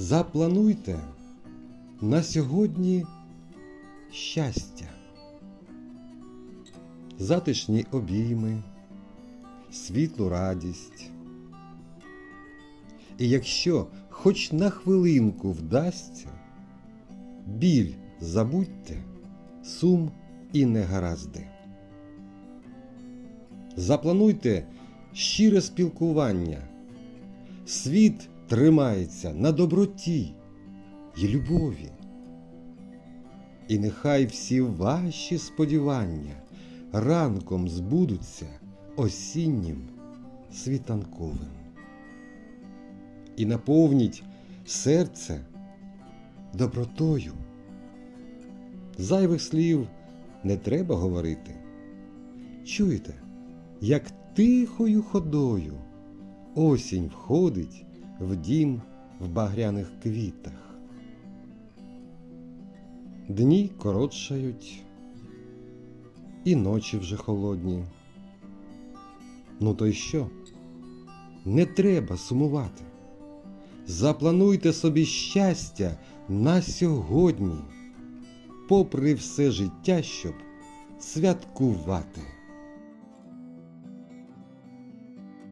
Заплануйте на сьогодні щастя, затишні обійми, світлу радість. І якщо хоч на хвилинку вдасться, біль забудьте, сум і негаразди. Заплануйте щире спілкування. Світ тримається на доброті й любові. І нехай всі ваші сподівання ранком збудуться осіннім світанковим. І наповніть серце добротою. Зайвих слів не треба говорити. Чуєте, як тихою ходою осінь входить в дім в багряних квітах. Дні коротшають, і ночі вже холодні. Ну то й що? Не треба сумувати. Заплануйте собі щастя на сьогодні, попри все життя, щоб святкувати.